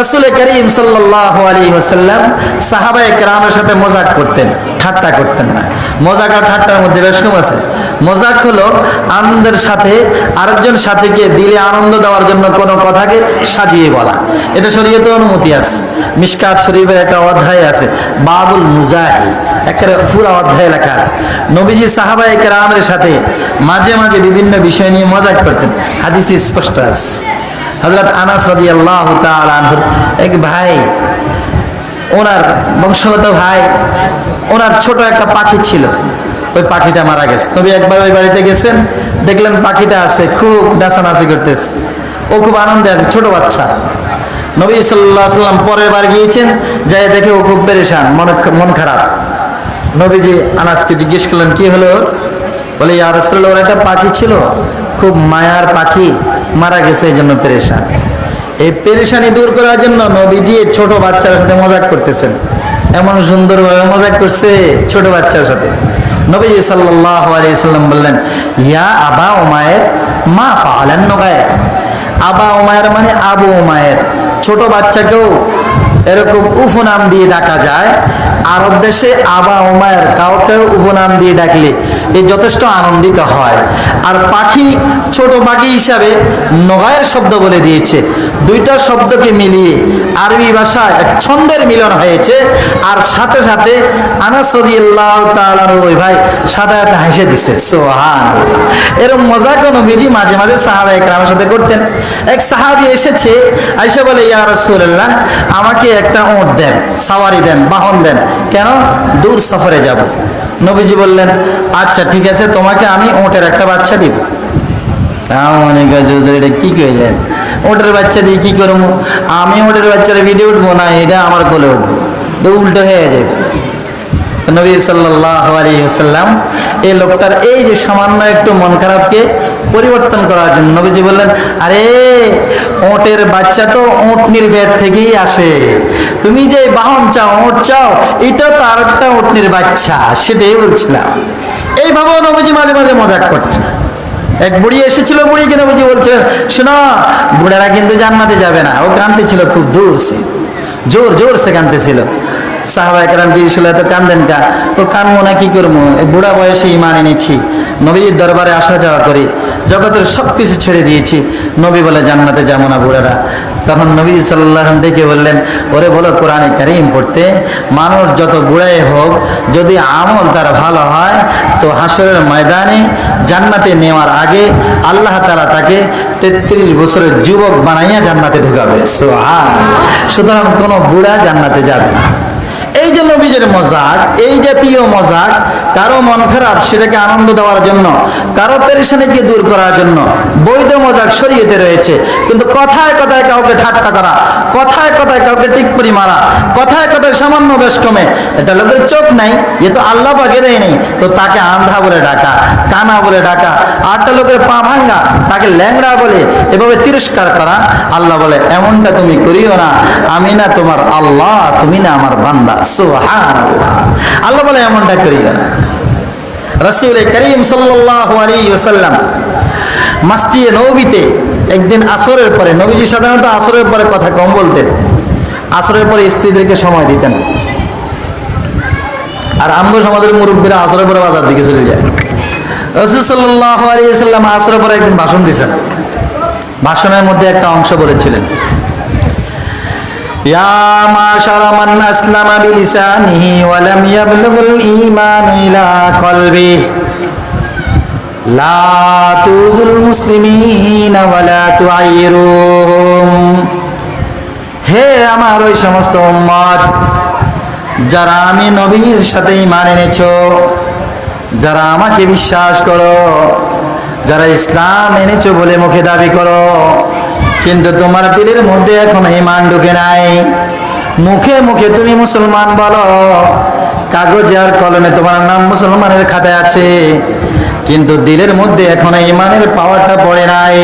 রাসূল করিম সাল্লাল্লাহু আলাইহি ওয়াসাল্লাম সাহাবায়ে কেরামের সাথে মজাক করতেন, ঠাট্টা করতেন না। মজাক আর ঠাট্টার মধ্যে বেশ কম আছে। মজাক হলো আনন্দের সাথে আরেকজন সাথীকে দিলে আনন্দ দেওয়ার জন্য কোনো কথাকে সাজিয়ে বলা। এটা শরীয়তে অনুমতি আছে। মিশকাত শরীফের একটা অধ্যায় আছে, বাবুল মুজাহি একটা পুরো অধ্যায় লেখা আছে। নবীজি সাহাবায়ে কেরামের সাথে মাঝে মাঝে বিভিন্ন বিষয় নিয়ে মজাক করতেন। হাদিসে স্পষ্ট আছে। হজরত আনাস এক ভাই, ওনার বংশগত ভাই, ওনার ছোট একটা পাখি ছিল। ওই পাখিটা মারা গেছে। তবে একবার ওই বাড়িতে গেছেন, দেখলেন পাখিটা আছে, খুব নাচানাচি করতেছে। ও খুব আনন্দে আছে, ছোট বাচ্চা। নবী সাল্লাহ সাল্লাম পরের বার গিয়েছেন যাই দেখে ও খুব পেরেশান, মন মন খারাপ। নবীজি আনাসকে জিজ্ঞেস করলেন, কি হলো? বলে ইয়ার ওর একটা পাখি ছিল, খুব মায়ার পাখি। মারা গেছে এই জন্য পেরেশান। এই পেরেশানি দূর করার জন্য নবীজি ছোট বাচ্চার সাথে মজাক করতেছেন। এমন সুন্দরভাবে মজাক করছে ছোট বাচ্চার সাথে। নবীজি সাল্লাম বললেন, ইয়া আবা ওমায়ের মা ফাআলান নগায়ের। আবা ওমায়ের মানে আবু ওমায়ের ছোট বাচ্চাকেও এরকম উপনাম দিয়ে ডাকা যায়। আরব দেশে আবা ওমায়ের কাউকে উপনাম দিয়ে ডাকলে এ যথেষ্ট আনন্দিত হয়। আর পাখি ছোট পাখি হিসাবে নগায়ের শব্দ বলে দিয়েছে। দুইটা শব্দকে মিলিয়ে আরবি ভাষায় এক ছন্দের মিলন হয়েছে। আর সাথে সাথে আনাস রাদিয়াল্লাহু ওই ভাই সাদা একটা হেসে দিছে সোহান এরকম মজা কোনো বিজি মাঝে মাঝে সাহাবা একরামের সাথে করতেন। এক সাহাবি এসেছে আইসা বলে, ইয়া রাসূলুল্লাহ, আমাকে একটা ওঁট দেন, সাওয়ারি দেন, বাহন দেন। কেন? দূর সফরে যাব। নবীজি বললেন আচ্ছা ঠিক আছে, তোমাকে আমি ওঁটের একটা বাচ্চা দিব। কি কইলেন? ওটের বাচ্চা দিয়ে কি করব? আমি ওটের বাচ্চার ভিডিও উঠবো না, এটা আমার কোলে উঠবো। তো উল্টো হয়ে যাবে। নবী এই লোকটার এই যে সামান্য একটু মন খারাপকে পরিবর্তন করার জন্য নবীজি বললেন, আরে, ওটের বাচ্চা তো ওটনির ভেট থেকেই আসে। তুমি যে বাহন চাও, ওট চাও, এটা তো আর একটা ওটনির বাচ্চা, সেটাই বলছিলাম। এইভাবেও নবীজি মাঝে মাঝে মজাক করছে। এক বুড়ি এসেছিল বুড়ি কিনা বুঝি বলছে, শোনো, বুড়ারা কিন্তু জান্নাতে যাবে না, ও কানতে ছিল, খুব দূর সে। জোর জোর সে কানতে ছিল। জিজ্ঞেস এত কান্দেন কা? ও কানবো না, কি করব? বুড়া বয়সে ইমান এনেছি। নবীর দরবারে আসা যাওয়া করি। জগতের সব কিছু ছেড়ে দিয়েছি। নবী বলে, জান্নাতে যাব না, বুড়ারা। তখন নবী সাল্লাহ ডেকে বললেন, ওরে বলো কোরআনে কারিম পড়তে, মানুষ যত বুড়াই হোক, যদি আমল তার ভালো হয়, তো হাসরের ময়দানে জান্নাতে নেওয়ার আগে আল্লাহ তালা তাকে তেত্রিশ বছরের যুবক বানাইয়া জান্নাতে ঢুকাবে। সো সোহান সুতরাং কোনো বুড়া জান্নাতে যাবে না। এই যে নবীজের মজাক, এই জাতীয় মজাক, কারও মন খারাপ, সেটাকে আনন্দ দেওয়ার জন্য, কারও পেরেশানিকে দূর করার জন্য বৈধ মজাক শরীয়তে রয়েছে। কিন্তু কথায় কথায় কাউকে ঠাট্টা করা, কথায় কথায় কাউকে টিকপুরি মারা কথায় কথায় সামান্য এটা লোকের চোখ নাই, এ তো আল্লাহ পাকে দেয় নেই, তো তাকে আন্ধা বলে ডাকা, কানা বলে ডাকা, আটটা লোকের পা ভাঙ্গা তাকে ল্যাংড়া বলে, এভাবে তিরস্কার করা, আল্লাহ বলে, এমনটা তুমি করিও না, আমি না তোমার আল্লাহ, তুমি না আমার বান্দা সুবহান আল্লাহ বলে, এমনটা করিও না। রসুল করিম মাস্তিয়ে নবীতে একদিন আসরের পরে, নবীজি সাধারণত আসরের পরে কথা কম বলতেন। আসরের পরে স্ত্রীদেরকে সময় দিতেন আর আমগো সমাজের মুরব্বীরা আসরের পরে বাজার দিকে চলে যায় রসুল সাল্লাহ আলিয়াল্লাম আসরের পরে একদিন ভাষণ দিয়েছেন ভাষণের মধ্যে একটা অংশ বলেছিলেন يا معشر من أسلم بلسانه ولم يبلغ الإيمان إلى قلبه لا تؤذوا المسلمين ولا تعيروهم হে আমার ওই সমস্ত উম্মত, যারা আমি নবীর সাথে ইমান এনেছো, যারা আমাকে বিশ্বাস করো, যারা ইসলাম এনেছো বলে মুখে দাবি করো, কিন্তু তোমার দিলের মধ্যে এখন ইমান ঢুকে নাই। মুখে মুখে তুমি মুসলমান বলো কাগজে আর কলমে তোমার নাম মুসলমানের খাতায় আছে। কিন্তু দিলের মধ্যে এখন ইমানের পাওয়ারটা পড়ে নাই।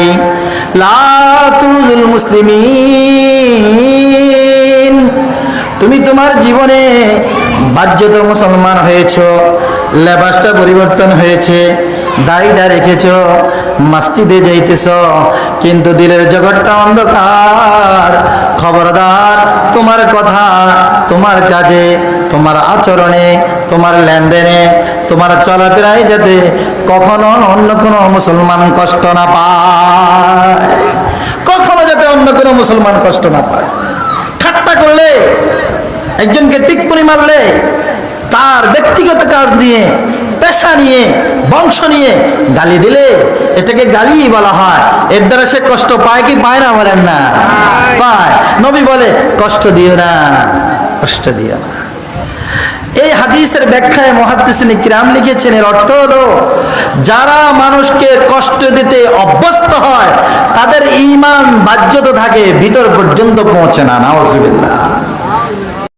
লাতুল মুসলিমিন, তুমি তোমার জীবনে বাহ্যত মুসলমান হয়েছ, লেবাসটা পরিবর্তন হয়েছে। দাড়িটা রেখেছ মাস্তিদে যাইতেছ, কিন্তু দিলের জগৎটা অন্ধকার। খবরদার, তোমার কথা, তোমার কাজে, তোমার আচরণে, তোমার লেনদেনে, তোমার চলাফেরায় যাতে কখনো অন্য কোনো মুসলমান কষ্ট না পায়। কখনো যাতে অন্য কোনো মুসলমান কষ্ট না পায়। ঠাট্টা করলে, একজনকে টিকপুরি মারলে, তার ব্যক্তিগত কাজ নিয়ে পেশা নিয়ে, বংশ নিয়ে গালি দিলে এটাকে গালি বলা হয়। এর দ্বারা সে কষ্ট পায় কি পায় না বলেন না? পায়। নবী বলে, কষ্ট দিও না, কষ্ট দিও না। এই হাদিসের ব্যাখ্যায় মহাদিসিনী কিরাম লিখেছেন, এর অর্থ হলো, যারা মানুষকে কষ্ট দিতে অভ্যস্ত হয়, তাদের ইমান বাহ্যত থাকে, ভিতর পর্যন্ত পৌঁছে না নাওজবিল্লাহ